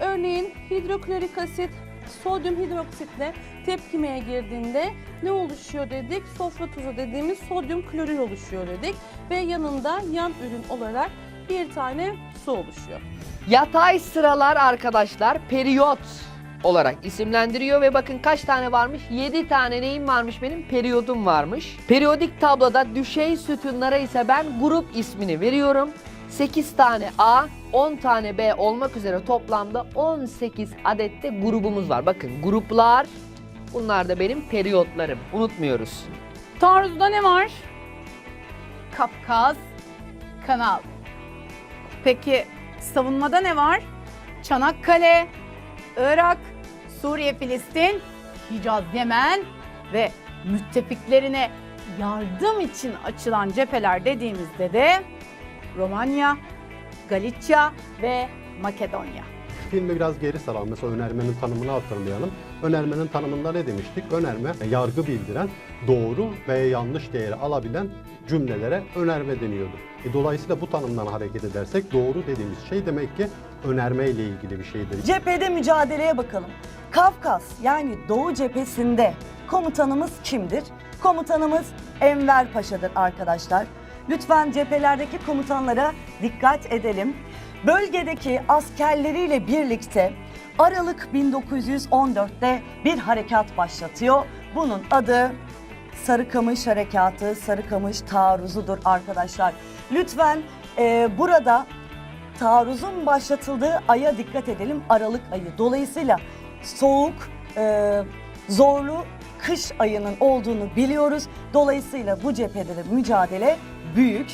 Örneğin hidroklorik asit sodyum hidroksitle tepkimeye girdiğinde ne oluşuyor dedik? Sofra tuzu dediğimiz sodyum klorür oluşuyor dedik ve yanında yan ürün olarak bir tane su oluşuyor. Yatay sıralar arkadaşlar periyot olarak isimlendiriyor ve bakın kaç tane varmış? 7 tane neyim varmış benim? Periyodum varmış. Periyodik tabloda düşey sütunlara ise ben grup ismini veriyorum. 8 tane A, 10 tane B olmak üzere toplamda 18 adette grubumuz var. Bakın gruplar bunlar da benim periyotlarım. Unutmuyoruz. Taarruzda ne var? Kafkas, Kanal. Peki savunmada ne var? Çanakkale, Irak, Suriye, Filistin, Hicaz, Yemen ve müttefiklerine yardım için açılan cepheler dediğimizde de Romanya, Galicia ve Makedonya. Filmi biraz geri saralım. Mesela önermenin tanımını hatırlayalım. Önermenin tanımında ne demiştik? Önerme, yargı bildiren, doğru veya yanlış değeri alabilen cümlelere önerme deniyordu. E, dolayısıyla bu tanımdan hareket edersek doğru dediğimiz şey demek ki önerme ile ilgili bir şeydir. Cephede mücadeleye bakalım. Kafkas yani Doğu cephesinde komutanımız kimdir? Komutanımız Enver Paşa'dır arkadaşlar. Lütfen cephelerdeki komutanlara dikkat edelim. Bölgedeki askerleriyle birlikte Aralık 1914'te bir harekat başlatıyor. Bunun adı Sarıkamış Harekatı, Sarıkamış Taarruzu'dur arkadaşlar. Lütfen e, burada taarruzun başlatıldığı aya dikkat edelim Aralık ayı. Dolayısıyla soğuk, e, zorlu kış ayının olduğunu biliyoruz. Dolayısıyla bu cephede de mücadele büyük.